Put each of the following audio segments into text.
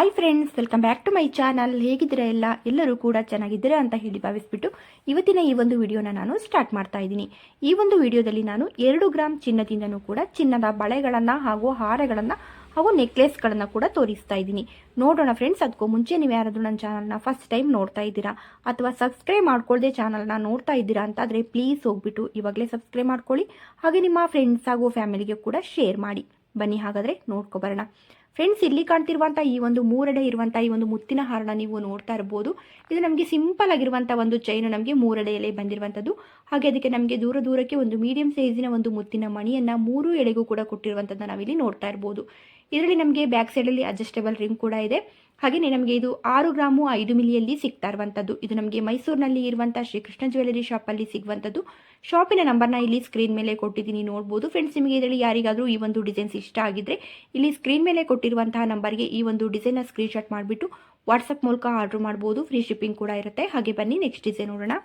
Hi friends welcome back to my channel ಹೇಗಿದ್ರೆ ಎಲ್ಲ? ಎಲ್ಲರೂ ಕೂಡ ಚೆನ್ನಾಗಿದ್ದೀರಾ ಅಂತ ಹೇಳಿ ಭಾವಿಸ್ಬಿಟ್ಟು ಇವತ್ತಿನ ಈ ಒಂದು ವಿಡಿಯೋನ ನಾನು ಸ್ಟಾರ್ಟ್ ಮಾಡ್ತಾ ಇದ್ದೀನಿ. ಈ ಒಂದು ವಿಡಿಯೋದಲ್ಲಿ ನಾನು ಎರಡು ಗ್ರಾಮ್ ಚಿನ್ನದಿಂದನೂ ಕೂಡ ಚಿನ್ನದ ಬಳೆಗಳನ್ನು ಹಾಗೂ ಹಾರಗಳನ್ನು ಹಾಗೂ ನೆಕ್ಲೆಸ್ಗಳನ್ನು ಕೂಡ ತೋರಿಸ್ತಾ ಇದ್ದೀನಿ. ನೋಡೋಣ ಫ್ರೆಂಡ್ಸ್ ಅದಕ್ಕೂ ಮುಂಚೆ ನೀವು ಯಾರಾದರೂ ನನ್ನ ಚಾನಲ್ನ ಫಸ್ಟ್ ಟೈಮ್ ನೋಡ್ತಾ ಇದ್ದೀರಾ ಅಥವಾ ಸಬ್ಸ್ಕ್ರೈಬ್ ಮಾಡ್ಕೊಳ್ಳದೆ ಚಾನಲ್ನ ನೋಡ್ತಾ ಇದ್ದೀರಾ ಅಂತಾದರೆ ಪ್ಲೀಸ್ ಹೋಗ್ಬಿಟ್ಟು ಇವಾಗಲೇ ಸಬ್ಸ್ಕ್ರೈಬ್ ಮಾಡ್ಕೊಳ್ಳಿ. ಹಾಗೆ ನಿಮ್ಮ ಫ್ರೆಂಡ್ಸ್ ಹಾಗೂ ಫ್ಯಾಮಿಲಿಗೆ ಕೂಡ ಶೇರ್ ಮಾಡಿ. ಬನ್ನಿ ಹಾಗಾದರೆ ನೋಡ್ಕೊಬರೋಣ ಫ್ರೆಂಡ್ಸ್ ಇಲ್ಲಿ ಕಾಣ್ತಿರುವಂಥ ಈ ಒಂದು ಮೂರೆಡೆ ಇರುವಂಥ ಈ ಒಂದು ಮುತ್ತಿನ ಹಾರನ ನೀವು ನೋಡ್ತಾ ಇರ್ಬೋದು. ಇದು ನಮಗೆ ಸಿಂಪಲ್ ಆಗಿರುವಂಥ ಒಂದು ಚೈನು ನಮಗೆ ಮೂರೆಡೆಯಲ್ಲಿ ಬಂದಿರುವಂಥದ್ದು ಹಾಗೆ ಅದಕ್ಕೆ ನಮಗೆ ದೂರ ದೂರಕ್ಕೆ ಒಂದು ಮೀಡಿಯಂ ಸೈಜಿನ ಒಂದು ಮುತ್ತಿನ ಮಣಿಯನ್ನು ಮೂರು ಎಳೆಗೂ ಕೂಡ ಕೊಟ್ಟಿರುವಂಥದ್ದು ನಾವಿಲ್ಲಿ ನೋಡ್ತಾ ಇರ್ಬೋದು. ಇದರಲ್ಲಿ ನಮಗೆ ಬ್ಯಾಕ್ ಸೈಡಲ್ಲಿ ಅಡ್ಜಸ್ಟೇಬಲ್ ರಿಂಗ್ ಕೂಡ ಇದೆ. ಹಾಗೆಯೇ ನಮಗೆ ಇದು ಆರು ಗ್ರಾಮು ಐದು ಮಿಲಿಯಲ್ಲಿ ಸಿಗ್ತಾ ಇರುವಂಥದ್ದು ಇದು ನಮಗೆ ಮೈಸೂರಿನಲ್ಲಿ ಇರುವಂಥ ಶ್ರೀಕೃಷ್ಣ ಜ್ಯುವೆಲರಿ ಶಾಪಲ್ಲಿ ಸಿಗುವಂಥದ್ದು ಶಾಪಿನ ನಂಬರ್ನ ಇಲ್ಲಿ ಸ್ಕ್ರೀನ್ ಮೇಲೆ ಕೊಟ್ಟಿದ್ದೀನಿ, ನೋಡ್ಬೋದು. ಫ್ರೆಂಡ್ಸ್ ನಿಮಗೆ ಇದರಲ್ಲಿ ಯಾರಿಗಾದರೂ ಈ ಒಂದು ಡಿಸೈನ್ಸ್ ಇಷ್ಟ ಆಗಿದ್ರೆ ಇಲ್ಲಿ ಸ್ಕ್ರೀನ್ ಮೇಲೆ ಕೊಟ್ಟಿರುವಂತಹ ನಂಬರ್ಗೆ ಈ ಒಂದು ಡಿಸೈನ್ನ ಸ್ಕ್ರೀನ್ಶಾಟ್ ಮಾಡಿಬಿಟ್ಟು ವಾಟ್ಸಪ್ ಮೂಲಕ ಆರ್ಡರ್ ಮಾಡ್ಬೋದು. ಫ್ರೀ ಶಿಪ್ಪಿಂಗ್ ಕೂಡ ಇರುತ್ತೆ. ಹಾಗೆ ಬನ್ನಿ ನೆಕ್ಸ್ಟ್ ಡಿಸೈನ್ ನೋಡೋಣ.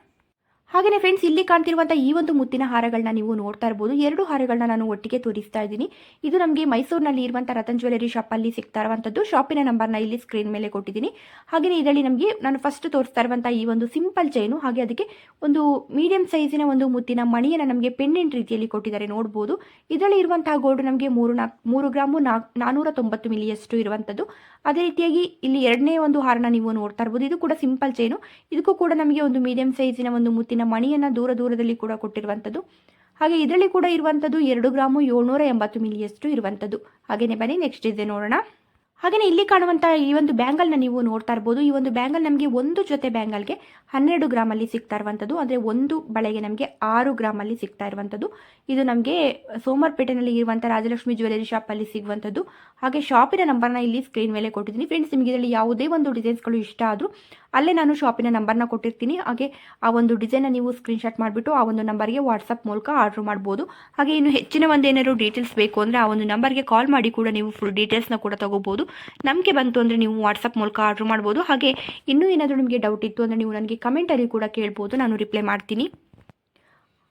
ಹಾಗೆಯೇ ಫ್ರೆಂಡ್ಸ್ ಇಲ್ಲಿ ಕಾಣ್ತಿರುವಂಥ ಈ ಒಂದು ಮುತ್ತಿನ ಹಾರಗಳನ್ನ ನೀವು ನೋಡ್ತಾ ಇರ್ಬೋದು. ಎರಡು ಹಾರಗಳನ್ನ ನಾನು ಒಟ್ಟಿಗೆ ತೋರಿಸ್ತಾ ಇದ್ದೀನಿ. ಇದು ನಮಗೆ ಮೈಸೂರಿನಲ್ಲಿ ಇರುವಂಥ ರತನ್ ಜ್ಯುವೆಲರಿ ಶಾಪಲ್ಲಿ ಸಿಗ್ತಾ ಇರುವಂಥದ್ದು ಶಾಪಿನ ನಂಬರ್ನ ಇಲ್ಲಿ ಸ್ಕ್ರೀನ್ ಮೇಲೆ ಕೊಟ್ಟಿದ್ದೀನಿ. ಹಾಗೆಯೇ ಇದರಲ್ಲಿ ನಮಗೆ ನಾನು ಫಸ್ಟ್ ತೋರಿಸ್ತಾ ಇರುವಂಥ ಈ ಒಂದು ಸಿಂಪಲ್ ಚೈನು ಹಾಗೆ ಅದಕ್ಕೆ ಒಂದು ಮೀಡಿಯಂ ಸೈಜಿನ ಒಂದು ಮುತ್ತಿನ ಮಣಿಯನ್ನು ನಮಗೆ ಪೆಂಡೆಂಟ್ ರೀತಿಯಲ್ಲಿ ಕೊಟ್ಟಿದ್ದಾರೆ. ನೋಡ್ಬೋದು. ಇದರಲ್ಲಿ ಇರುವಂತಹ ಗೋಲ್ಡ್ ನಮಗೆ ಮೂರು ನಾಲ್ಕು ಮೂರು ಗ್ರಾಮು ನಾಲ್ಕು ತೊಂಬತ್ತು ಮಿಲಿಯಷ್ಟು ಇರುವಂಥದ್ದು ಅದೇ ರೀತಿಯಾಗಿ ಇಲ್ಲಿ ಎರಡನೇ ಒಂದು ಹಾರನ ನೀವು ನೋಡ್ತಾ ಇರ್ಬೋದು. ಇದು ಕೂಡ ಸಿಂಪಲ್ ಚೈನು ಇದಕ್ಕೂ ಕೂಡ ನಮಗೆ ಒಂದು ಮೀಡಿಯಂ ಸೈಜಿನ ಒಂದು ಮುತ್ತಿನ ಮಣಿಯನ್ನು ದೂರ ದೂರದಲ್ಲಿ ಕೂಡ ಕೊಟ್ಟಿರುವಂಥದ್ದು. ಹಾಗೆ ಇದರಲ್ಲಿ ಕೂಡ ಇರುವಂಥದ್ದು ಎರಡು ಗ್ರಾಮು ಏಳ್ನೂರ ಎಂಬತ್ತು ಮಿಲಿಯಷ್ಟು ಇರುವಂಥದ್ದು. ಹಾಗೆಯೇ ಬನ್ನಿ ನೆಕ್ಸ್ಟ್ ಇದೆ ನೋಡೋಣ. ಹಾಗೆಯೇ ಇಲ್ಲಿ ಕಾಣುವಂಥ ಈ ಒಂದು ಬ್ಯಾಂಗಲ್ನ ನೀವು ನೋಡ್ತಾ ಇರ್ಬೋದು. ಈ ಒಂದು ಬ್ಯಾಂಗಲ್ ನಮಗೆ ಒಂದು ಜೊತೆ ಬ್ಯಾಂಗಲ್ಗೆ ಹನ್ನೆರಡು ಗ್ರಾಮಲ್ಲಿ ಸಿಗ್ತಾ ಇರುವಂಥದ್ದು, ಅಂದರೆ ಒಂದು ಬಳೆಗೆ ನಮಗೆ ಆರು ಗ್ರಾಮಲ್ಲಿ ಸಿಗ್ತಾ ಇರುವಂಥದ್ದು. ಇದು ನಮಗೆ ಸೋಮವಾರಪೇಟೆನಲ್ಲಿ ಇರುವಂಥ ರಾಜಲಕ್ಷ್ಮಿ ಜ್ಯುವೆಲರಿ ಶಾಪಲ್ಲಿ ಸಿಗುವಂಥದ್ದು. ಹಾಗೆ ಶಾಪಿನ ನಂಬರ್ನ ಇಲ್ಲಿ ಸ್ಕ್ರೀನ್ ಮೇಲೆ ಕೊಟ್ಟಿದ್ದೀನಿ. ಫ್ರೆಂಡ್ಸ್, ನಿಮಗೆ ಇದರಲ್ಲಿ ಯಾವುದೇ ಒಂದು ಡಿಸೈನ್ಸ್ಗಳು ಇಷ್ಟ ಆದರೂ ಅಲ್ಲೇ ನಾನು ಶಾಪಿನ ನಂಬರ್ನ ಕೊಟ್ಟಿರ್ತೀನಿ. ಹಾಗೆ ಆ ಒಂದು ಡಿಸೈನ್ನ ನೀವು ಸ್ಕ್ರೀನ್ಶಾಟ್ ಮಾಡಿಬಿಟ್ಟು ಆ ಒಂದು ನಂಬರ್ಗೆ ವಾಟ್ಸಪ್ ಮೂಲಕ ಆರ್ಡ್ರ್ ಮಾಡ್ಬೋದು. ಹಾಗೆ ಇನ್ನು ಹೆಚ್ಚಿನ ಒಂದು ಡೀಟೇಲ್ಸ್ ಬೇಕು ಅಂದರೆ ಆ ಒಂದು ನಂಬರ್ಗೆ ಕಾಲ್ ಮಾಡಿ ಕೂಡ ನೀವು ಫುಲ್ ಡೀಟೇಲ್ಸ್ನ ಕೂಡ ತಗೋಬೋದು. ನಮಗೆ ಬಂತು ಅಂದರೆ ನೀವು ವಾಟ್ಸಪ್ ಮೂಲಕ ಆರ್ಡ್ರ್ ಮಾಡ್ಬೋದು. ಹಾಗೆ ಇನ್ನೂ ಏನಾದರೂ ನಿಮಗೆ ಡೌಟ್ ಇತ್ತು ಅಂದರೆ ನೀವು ನನಗೆ ಕಮೆಂಟಲ್ಲಿ ಕೂಡ ಕೇಳ್ಬೋದು. ನಾನು ರಿಪ್ಲೈ ಮಾಡ್ತೀನಿ.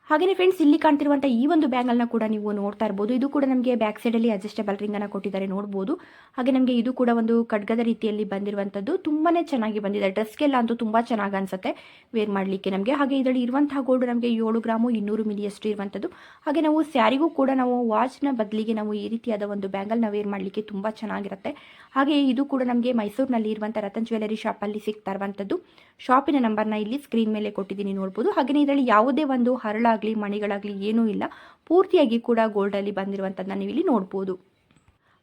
ಹಾಗೆಯೇ ಫ್ರೆಂಡ್ಸ್ ಇಲ್ಲಿ ಕಾಣ್ತಿರುವಂಥ ಈ ಒಂದು ಬ್ಯಾಂಗಲ್ನ ಕೂಡ ನೀವು ನೋಡ್ತಾ ಇರ್ಬೋದು. ಇದು ಕೂಡ ನಮಗೆ ಬ್ಯಾಕ್ ಸೈಡಲ್ಲಿ ರಿಂಗ್ ರಿಂಗನ್ನು ಕೊಟ್ಟಿದ್ದಾರೆ ನೋಡ್ಬೋದು. ಹಾಗೆ ನಮಗೆ ಇದು ಕೂಡ ಒಂದು ಖಡ್ಗದ ರೀತಿಯಲ್ಲಿ ಬಂದಿರುವಂಥದ್ದು ತುಂಬಾ ಚೆನ್ನಾಗಿ ಬಂದಿದೆ. ಡ್ರೆಸ್ಗೆಲ್ಲ ಅಂತೂ ತುಂಬ ಚೆನ್ನಾಗಿ ಅನಿಸುತ್ತೆ ವೇರ್ ಮಾಡಲಿಕ್ಕೆ ನಮಗೆ. ಹಾಗೆ ಇದರಲ್ಲಿ ಇರುವಂತಹ ಗೋಲ್ಡ್ ನಮಗೆ ಏಳು ಗ್ರಾಮು ಇನ್ನೂರು ಮಿಲಿಯಷ್ಟು ಇರುವಂಥದ್ದು ಹಾಗೆ ನಾವು ಸ್ಯಾರಿಗೂ ಕೂಡ ನಾವು ವಾಚ್ನ ಬದಲಿಗೆ ನಾವು ಈ ರೀತಿಯಾದ ಒಂದು ಬ್ಯಾಂಗಲ್ನ ವೇರ್ ಮಾಡಲಿಕ್ಕೆ ತುಂಬ ಚೆನ್ನಾಗಿರುತ್ತೆ. ಹಾಗೆ ಇದು ಕೂಡ ನಮಗೆ ಮೈಸೂರಿನಲ್ಲಿ ಇರುವಂಥ ರತನ್ ಜ್ಯುವೆಲರಿ ಶಾಪಲ್ಲಿ ಸಿಗ್ತಾ ಇರುವಂಥದ್ದು ಶಾಪಿನ ನಂಬರ್ನ ಇಲ್ಲಿ ಸ್ಕ್ರೀನ್ ಮೇಲೆ ಕೊಟ್ಟಿದ್ದೀನಿ ನೋಡ್ಬೋದು. ಹಾಗೆಯೇ ಇದರಲ್ಲಿ ಯಾವುದೇ ಒಂದು ಹರಳಾಗಲಿ ಮಣಿಗಳಾಗಲಿ ಏನೂ ಇಲ್ಲ. ಪೂರ್ತಿಯಾಗಿ ಕೂಡ ಗೋಲ್ಡಲ್ಲಿ ಬಂದಿರುವಂಥದ್ದನ್ನ ನೀವು ಇಲ್ಲಿ ನೋಡ್ಬೋದು.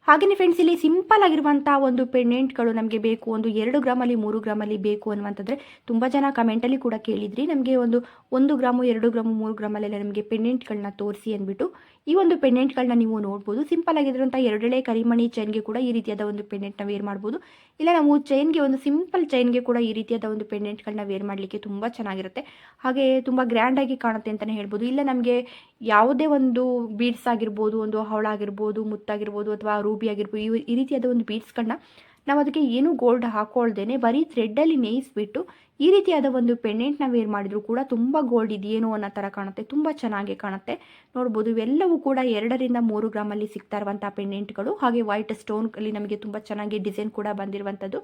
ಹಾಗೆಯೇ ಫ್ರೆಂಡ್ಸ್ ಇಲ್ಲಿ ಸಿಂಪಲ್ ಆಗಿರುವಂಥ ಒಂದು ಪೆಂಡೆಂಟ್ಗಳು ನಮಗೆ ಬೇಕು. ಒಂದು ಎರಡು ಗ್ರಾಮಲ್ಲಿ ಮೂರು ಗ್ರಾಮಲ್ಲಿ ಬೇಕು ಅನ್ನುವಂಥದ್ರೆ ತುಂಬ ಜನ ಕಮೆಂಟಲ್ಲಿ ಕೂಡ ಕೇಳಿದ್ರಿ. ನಮಗೆ ಒಂದು ಒಂದು ಗ್ರಾಮು, ಎರಡು ಗ್ರಾಮು, ಮೂರು ಗ್ರಾಮಲ್ಲೆಲ್ಲ ನಮಗೆ ಪೆಂಡೆಂಟ್ಗಳನ್ನ ತೋರಿಸಿ ಅಂದ್ಬಿಟ್ಟು ಈ ಒಂದು ಪೆಂಡೆಂಟ್ಗಳನ್ನ ನೀವು ನೋಡ್ಬೋದು. ಸಿಂಪಲ್ ಆಗಿರುವಂಥ ಎರಡೆಳೆ ಕರಿಮಣಿ ಚೈನ್ಗೆ ಕೂಡ ಈ ರೀತಿಯಾದ ಒಂದು ಪೆಂಡೆಂಟ್ನ ವೇರ್ ಮಾಡ್ಬೋದು. ಇಲ್ಲ, ನಾವು ಚೈನ್ಗೆ ಒಂದು ಸಿಂಪಲ್ ಚೈನ್ಗೆ ಕೂಡ ಈ ರೀತಿಯಾದ ಒಂದು ಪೆಂಡೆಂಟ್ಗಳನ್ನ ವೇರ್ ಮಾಡಲಿಕ್ಕೆ ತುಂಬ ಚೆನ್ನಾಗಿರುತ್ತೆ. ಹಾಗೆ ತುಂಬ ಗ್ರ್ಯಾಂಡಾಗಿ ಕಾಣುತ್ತೆ ಅಂತಲೇ ಹೇಳ್ಬೋದು. ಇಲ್ಲ, ನಮಗೆ ಯಾವುದೇ ಒಂದು ಬೀಡ್ಸ್ ಆಗಿರ್ಬೋದು, ಒಂದು ಹವಳ ಆಗಿರ್ಬೋದು, ಮುತ್ತಾಗಿರ್ಬೋದು, ಅಥವಾ ರೂಬಿ ಆಗಿರ್ಬೋದು, ಈ ಈ ರೀತಿಯಾದ ಒಂದು ಬೀಡ್ಸ್ಗಳನ್ನ ನಾವು ಅದಕ್ಕೆ ಏನು ಗೋಲ್ಡ್ ಹಾಕೊಳ್ದೇನೆ ಬರೀ ಥ್ರೆಡ್ಡಲ್ಲಿ ನೇಯಿಸ್ಬಿಟ್ಟು ಈ ರೀತಿಯಾದ ಒಂದು ಪೆಂಡೆಂಟ್ನ ವೇರ್ ಮಾಡಿದ್ರು ಕೂಡ ತುಂಬ ಗೋಲ್ಡ್ ಇದೆಯೇನೋ ಅನ್ನೋ ಥರ ಕಾಣುತ್ತೆ, ತುಂಬ ಚೆನ್ನಾಗಿ ಕಾಣುತ್ತೆ. ನೋಡ್ಬೋದು ಇವೆಲ್ಲವೂ ಕೂಡ ಎರಡರಿಂದ ಮೂರು ಗ್ರಾಮಲ್ಲಿ ಸಿಗ್ತಾ ಇರುವಂಥ ಪೆಂಡೆಂಟ್ಗಳು ಹಾಗೆ ವೈಟ್ ಸ್ಟೋನ್ ಅಲ್ಲಿ ನಮಗೆ ತುಂಬ ಚೆನ್ನಾಗಿ ಡಿಸೈನ್ ಕೂಡ ಬಂದಿರುವಂಥದ್ದು.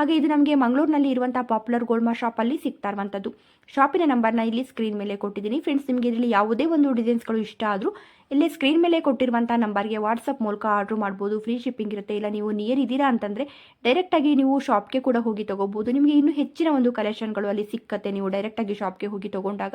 ಹಾಗೆ ಇದು ನಮಗೆ ಮಂಗಳೂರಿನಲ್ಲಿ ಇರುವಂಥ ಪಾಪ್ಯುಲರ್ ಗೋಲ್ಮಾ ಶಾಪಲ್ಲಿ ಸಿಗ್ತಾ ಇರುವಂಥದ್ದು ಶಾಪಿನ ನಂಬರ್ನ ಇಲ್ಲಿ ಸ್ಕ್ರೀನ್ ಮೇಲೆ ಕೊಟ್ಟಿದ್ದೀನಿ. ಫ್ರೆಂಡ್ಸ್ ನಿಮಗೆ ಇದರಲ್ಲಿ ಯಾವುದೇ ಒಂದು ಡಿಸೈನ್ಸ್ಗಳು ಇಷ್ಟ ಆದರೂ ಇಲ್ಲಿ ಸ್ಕ್ರೀನ್ ಮೇಲೆ ಕೊಟ್ಟಿರುವಂಥ ನಂಬರ್ಗೆ ವಾಟ್ಸಪ್ ಮೂಲಕ ಆರ್ಡ್ರ್ ಮಾಡ್ಬೋದು. ಫ್ರೀ ಶಿಪ್ಪಿಂಗ್ ಇರುತ್ತೆ. ಇಲ್ಲ, ನೀವು ನಿಯರ್ ಇದ್ದೀರಾ ಅಂತಂದರೆ ಡೈರೆಕ್ಟಾಗಿ ನೀವು ಶಾಪ್ಗೆ ಕೂಡ ಹೋಗಿ ತೊಗೋಬೋದು. ನಿಮಗೆ ಇನ್ನೂ ಹೆಚ್ಚಿನ ಒಂದು ಕಲೆಕ್ಷನ್ಗಳು ಅಲ್ಲಿ ಸಿಕ್ಕತ್ತೆ. ನೀವು ಡೈರೆಕ್ಟಾಗಿ ಶಾಪ್ಗೆ ಹೋಗಿ ತೊಗೊಂಡಾಗ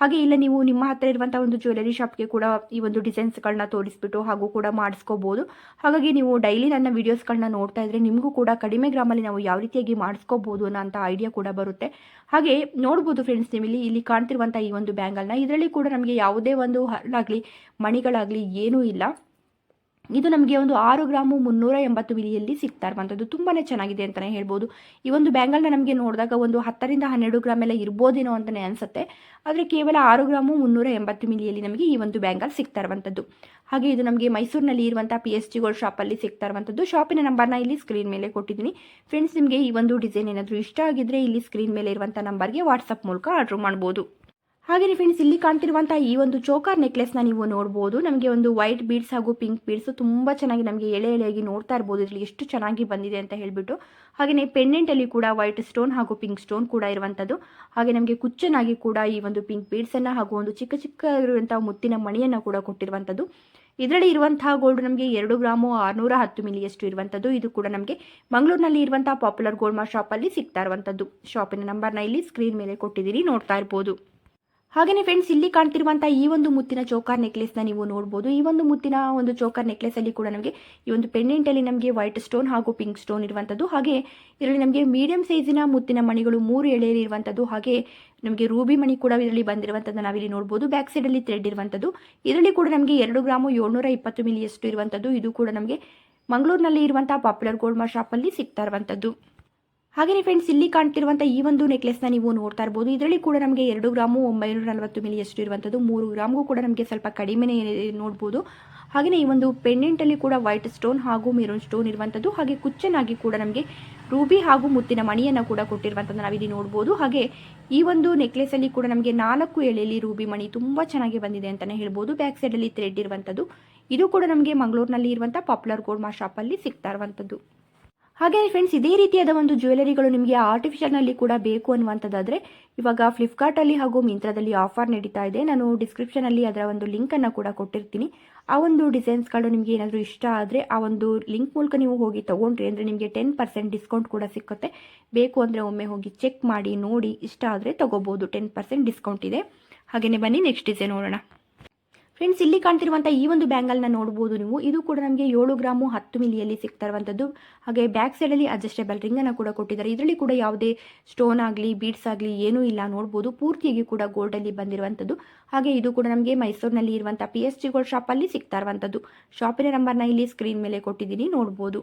ಹಾಗೆ ಇಲ್ಲ, ನೀವು ನಿಮ್ಮ ಹತ್ರ ಇರುವಂಥ ಒಂದು ಜ್ಯುವೆಲರಿ ಶಾಪ್ಗೆ ಕೂಡ ಈ ಒಂದು ಡಿಸೈನ್ಸ್ಗಳನ್ನ ತೋರಿಸ್ಬಿಟ್ಟು ಹಾಗೂ ಕೂಡ ಮಾಡಿಸ್ಕೋಬೋದು. ಹಾಗಾಗಿ ನೀವು ಡೈಲಿ ನನ್ನ ವೀಡಿಯೋಸ್ಗಳನ್ನ ನೋಡ್ತಾ ಇದ್ದರೆ ನಿಮಗೂ ಕೂಡ ಕಡಿಮೆ ಗ್ರಾಮಲ್ಲಿ ನಾವು ಯಾವ ರೀತಿಯಾಗಿ ಮಾಡಿಸ್ಕೋಬೋದು ಅನ್ನೋ ಐಡಿಯಾ ಕೂಡ ಬರುತ್ತೆ. ಹಾಗೆ ನೋಡ್ಬೋದು ಫ್ರೆಂಡ್ಸ್ ನೀವು ಇಲ್ಲಿ ಇಲ್ಲಿ ಕಾಣ್ತಿರುವಂಥ ಈ ಒಂದು ಬ್ಯಾಂಗಲ್ನ ಇದರಲ್ಲಿ ಕೂಡ ನಮಗೆ ಯಾವುದೇ ಒಂದು ಹರಳಾಗಲಿ ಮಣಿಗಳಾಗಲಿ ಏನೂ ಇಲ್ಲ. ಇದು ನಮಗೆ ಒಂದು ಆರು ಗ್ರಾಮು ಮುನ್ನೂರ ಎಂಬತ್ತು ಮಿಲಿಯಲ್ಲಿ ಸಿಗ್ತಾ ಇರುವಂಥದ್ದು. ತುಂಬಾ ಚೆನ್ನಾಗಿದೆ ಅಂತಲೇ ಹೇಳ್ಬೋದು. ಈ ಒಂದು ಬ್ಯಾಂಗಲ್ನ ನಮಗೆ ನೋಡಿದಾಗ ಒಂದು ಹತ್ತರಿಂದ ಹನ್ನೆರಡು ಗ್ರಾಮ್ ಎಲ್ಲ ಇರ್ಬೋದೇನೋ ಅಂತಲೇ ಅನಿಸುತ್ತೆ. ಆದರೆ ಕೇವಲ ಆರು ಗ್ರಾಮು ಮುನ್ನೂರ ಎಂಬತ್ತು ಮಿಲಿಯಲ್ಲಿ ನಮಗೆ ಈ ಒಂದು ಬ್ಯಾಂಗಲ್ ಸಿಗ್ತಾ ಇರುವಂಥದ್ದು. ಹಾಗೆ ಇದು ನಮಗೆ ಮೈಸೂರಿನಲ್ಲಿ ಇರುವಂಥ ಪಿ ಎಸ್ ಜಿ ಗೋಲ್ಡ್ ಶಾಪಲ್ಲಿ ಸಿಗ್ತಾ ಇರುವಂಥದ್ದು. ಶಾಪಿನ ನಂಬರ್ನ ಇಲ್ಲಿ ಸ್ಕ್ರೀನ್ ಮೇಲೆ ಕೊಟ್ಟಿದ್ದೀನಿ. ಫ್ರೆಂಡ್ಸ್, ನಿಮಗೆ ಈ ಒಂದು ಡಿಸೈನ್ ಏನಾದರೂ ಇಷ್ಟ ಆಗಿದ್ದರೆ ಇಲ್ಲಿ ಸ್ಕ್ರೀನ್ ಮೇಲೆ ಇರುವಂಥ ನಂಬರ್ಗೆ ವಾಟ್ಸಪ್ ಮೂಲಕ ಆರ್ಡ್ರ್ ಮಾಡ್ಬೋದು. ಹಾಗೆಯೇ ಫ್ರೆಂಡ್ಸ್ ಇಲ್ಲಿ ಕಾಣ್ತಿರುವಂಥ ಈ ಒಂದು ಚೋಕರ್ ನೆಕ್ಲೆಸ್ನ ನೀವು ನೋಡ್ಬೋದು. ನಮಗೆ ಒಂದು ವೈಟ್ ಬೀಡ್ಸ್ ಹಾಗೂ ಪಿಂಕ್ ಬೀಡ್ಸ್ ತುಂಬ ಚೆನ್ನಾಗಿ ನಮಗೆ ಎಳೆ ಎಳೆಯಾಗಿ ನೋಡ್ತಾ ಇರ್ಬೋದು. ಇದರಲ್ಲಿ ಎಷ್ಟು ಚೆನ್ನಾಗಿ ಬಂದಿದೆ ಅಂತ ಹೇಳ್ಬಿಟ್ಟು. ಹಾಗೆಯೇ ಪೆಂಡೆಂಟಲ್ಲಿ ಕೂಡ ವೈಟ್ ಸ್ಟೋನ್ ಹಾಗೂ ಪಿಂಕ್ ಸ್ಟೋನ್ ಕೂಡ ಇರುವಂಥದ್ದು ಹಾಗೆ ನಮಗೆ ಕುಚ್ಚನಾಗಿ ಕೂಡ ಈ ಒಂದು ಪಿಂಕ್ ಬೀಡ್ಸನ್ನು ಹಾಗೂ ಒಂದು ಚಿಕ್ಕ ಚಿಕ್ಕ ಇರುವಂಥ ಮುತ್ತಿನ ಮಣಿಯನ್ನು ಕೂಡ ಕೊಟ್ಟಿರುವಂಥದ್ದು ಇದರಲ್ಲಿ ಇರುವಂತಹ ಗೋಲ್ಡ್ ನಮಗೆ ಎರಡು ಗ್ರಾಮು ಆರುನೂರ ಹತ್ತು ಮಿಲಿಯಷ್ಟು ಇರುವಂಥದ್ದು ಇದು ಕೂಡ ನಮಗೆ ಮಂಗಳೂರಿನಲ್ಲಿ ಇರುವಂತಹ ಪಾಪ್ಯುಲರ್ ಗೋಲ್ಡ್ ಮಾ ಶಾಪಲ್ಲಿ ಸಿಗ್ತಾ ಇರುವಂಥದ್ದು ಶಾಪಿನ ನಂಬರ್ನ ಇಲ್ಲಿ ಸ್ಕ್ರೀನ್ ಮೇಲೆ ಕೊಟ್ಟಿದ್ದೀರಿ, ನೋಡ್ತಾ ಇರ್ಬೋದು. ಹಾಗೆಯೇ ಫ್ರೆಂಡ್ಸ್ ಇಲ್ಲಿ ಕಾಣ್ತಿರುವಂತಹ ಈ ಒಂದು ಮುತ್ತಿನ ಚೋಕರ್ ನೆಕ್ಲೆಸ್ನ ನೀವು ನೋಡಬಹುದು ಈ ಒಂದು ಮುತ್ತಿನ ಒಂದು ಚೌಕಾರ್ ನೆಕ್ಲೆಸ್ ಅಲ್ಲಿ ಕೂಡ ನಮಗೆ ಈ ಒಂದು ಪೆಂಡೆಂಟಲ್ಲಿ ನಮಗೆ ವೈಟ್ ಸ್ಟೋನ್ ಹಾಗೂ ಪಿಂಕ್ ಸ್ಟೋನ್ ಇರುವಂಥದ್ದು ಹಾಗೆ ಇದರಲ್ಲಿ ನಮಗೆ ಮೀಡಿಯಂ ಸೈಜಿನ ಮುತ್ತಿನ ಮಣಿಗಳು ಮೂರು ಎಳೆಯಲ್ಲಿ ಇರುವಂತದ್ದು. ಹಾಗೆ ನಮಗೆ ರೂಬಿ ಮಣಿ ಕೂಡ ಇದರಲ್ಲಿ ಬಂದಿರುವಂತದ್ದು ನಾವಿಲ್ಲಿ ನೋಡಬಹುದು ಬ್ಯಾಕ್ ಸೈಡ್ ಅಲ್ಲಿ ಥ್ರೆಡ್ ಇರುವಂಥದ್ದು ಇದರಲ್ಲಿ ಕೂಡ ನಮಗೆ ಎರಡು ಗ್ರಾಮು ಏಳ್ನೂರ ಇಪ್ಪತ್ತು ಮಿಲಿಯಷ್ಟು ಇರುವಂಥದ್ದು ಇದು ಕೂಡ ನಮಗೆ ಮಂಗಳೂರಿನಲ್ಲಿ ಇರುವಂತಹ ಪಾಪ್ಯುಲರ್ ಗೋಲ್ಡ್ ಮಾ ಅಲ್ಲಿ ಸಿಗ್ತಾ ಇರುವಂಥದ್ದು ಹಾಗೆಯೇ ಫ್ರೆಂಡ್ಸ್ ಇಲ್ಲಿ ಕಾಣ್ತಿರುವಂಥ ಈ ಒಂದು ನೆಕ್ಲೆಸ್ನ ನೀವು ನೋಡ್ತಾ ಇರ್ಬೋದು. ಇದರಲ್ಲಿ ಕೂಡ ನಮಗೆ ಎರಡು ಗ್ರಾಮು ಒಂಬೈನೂರ ನಲವತ್ತು ಮಿಲಿಯಷ್ಟು ಇರುವಂಥದ್ದು ಮೂರು ಗ್ರಾಮ್ಗೂ ಕೂಡ ನಮಗೆ ಸ್ವಲ್ಪ ಕಡಿಮೆನೇ ನೋಡ್ಬೋದು. ಹಾಗೆಯೇ ಈ ಒಂದು ಪೆಂಡೆಂಟಲ್ಲಿ ಕೂಡ ವೈಟ್ ಸ್ಟೋನ್ ಹಾಗೂ ಮೆರೂನ್ ಸ್ಟೋನ್ ಇರುವಂಥದ್ದು ಹಾಗೆ ಕುಚ್ಚನಾಗಿ ಕೂಡ ನಮಗೆ ರೂಬಿ ಹಾಗೂ ಮುತ್ತಿನ ಮಣಿಯನ್ನು ಕೂಡ ಕೊಟ್ಟಿರುವಂಥದ್ದು ನಾವಿಲ್ಲಿ ನೋಡ್ಬೋದು. ಹಾಗೆ ಈ ಒಂದು ನೆಕ್ಲೆಸಲ್ಲಿ ಕೂಡ ನಮಗೆ ನಾಲ್ಕು ಎಳೆಯಲ್ಲಿ ರೂಬಿ ಮಣಿ ತುಂಬ ಚೆನ್ನಾಗಿ ಬಂದಿದೆ ಅಂತಲೇ ಹೇಳ್ಬೋದು. ಬ್ಯಾಕ್ ಸೈಡಲ್ಲಿ ಥ್ರೆಡ್ ಇರುವಂಥದ್ದು ಇದು ಕೂಡ ನಮಗೆ ಮಂಗಳೂರಿನಲ್ಲಿ ಇರುವಂಥ ಪಾಪ್ಯುಲರ್ ಗೋಲ್ಡ್ ಮಾ ಶಾಪಲ್ಲಿ ಸಿಗ್ತಾ ಇರುವಂಥದ್ದು ಹಾಗೆ ಫ್ರೆಂಡ್ಸ್ ಇದೇ ರೀತಿಯಾದ ಒಂದು ಜ್ಯುವೆಲರಿಗಳು ನಿಮಗೆ ಆರ್ಟಿಫಿಷಿಯಲ್ನಲ್ಲಿ ಕೂಡ ಬೇಕು ಅನ್ನುವಂಥದ್ದಾದರೆ, ಇವಾಗ ಫ್ಲಿಪ್ಕಾರ್ಟಲ್ಲಿ ಹಾಗೂ ಮಿಂತ್ರದಲ್ಲಿ ಆಫರ್ ನಡೀತಾ ಇದೆ. ನಾನು ಡಿಸ್ಕ್ರಿಪ್ಷನಲ್ಲಿ ಅದರ ಒಂದು ಲಿಂಕನ್ನು ಕೂಡ ಕೊಟ್ಟಿರ್ತೀನಿ. ಆ ಒಂದು ಡಿಸೈನ್ಸ್ಗಳು ನಿಮಗೆ ಏನಾದರೂ ಇಷ್ಟ ಆದರೆ, ಆ ಒಂದು ಲಿಂಕ್ ಮೂಲಕ ನೀವು ಹೋಗಿ ತೊಗೊಂಡ್ರಿ ಅಂದರೆ ನಿಮಗೆ ಟೆನ್ ಪರ್ಸೆಂಟ್ ಡಿಸ್ಕೌಂಟ್ ಕೂಡ ಸಿಕ್ಕುತ್ತೆ. ಬೇಕು ಅಂದರೆ ಒಮ್ಮೆ ಹೋಗಿ ಚೆಕ್ ಮಾಡಿ ನೋಡಿ, ಇಷ್ಟ ಆದರೆ ತೊಗೋಬೋದು ಟೆನ್ ಪರ್ಸೆಂಟ್ ಡಿಸ್ಕೌಂಟ್ ಇದೆ. ಹಾಗೆಯೇ ಬನ್ನಿ ನೆಕ್ಸ್ಟ್ ಡಿಸೈನ್ ನೋಡೋಣ. ಫ್ರೆಂಡ್ಸ್ ಇಲ್ಲಿ ಕಾಣ್ತಿರುವಂಥ ಈ ಒಂದು ಬ್ಯಾಂಗಲ್ನ ನೋಡ್ಬೋದು ನೀವು. ಇದು ಕೂಡ ನಮಗೆ ಏಳು ಗ್ರಾಮು ಹತ್ತು ಮಿಲಿಯಲ್ಲಿ ಸಿಗ್ತಾ ಇರುವಂಥದ್ದು ಹಾಗೆ ಬ್ಯಾಕ್ ಸೈಡಲ್ಲಿ ಅಡ್ಜಸ್ಟೇಬಲ್ ರಿಂಗನ್ನು ಕೂಡ ಕೊಟ್ಟಿದ್ದಾರೆ. ಇದರಲ್ಲಿ ಕೂಡ ಯಾವುದೇ ಸ್ಟೋನ್ ಆಗಲಿ ಬೀಡ್ಸ್ ಆಗಲಿ ಏನೂ ಇಲ್ಲ ನೋಡ್ಬೋದು. ಪೂರ್ತಿಯಾಗಿ ಕೂಡ ಗೋಲ್ಡಲ್ಲಿ ಬಂದಿರುವಂಥದ್ದು ಹಾಗೆ ಇದು ಕೂಡ ನಮಗೆ ಮೈಸೂರಿನಲ್ಲಿ ಇರುವಂಥ ಪಿ ಎಸ್ ಜಿ ಗೋಲ್ಡ್ ಶಾಪಲ್ಲಿ ಸಿಗ್ತಾ ಇರುವಂಥದ್ದು ಶಾಪಿನ ನಂಬರ್ನ ಇಲ್ಲಿ ಸ್ಕ್ರೀನ್ ಮೇಲೆ ಕೊಟ್ಟಿದ್ದೀನಿ, ನೋಡ್ಬೋದು.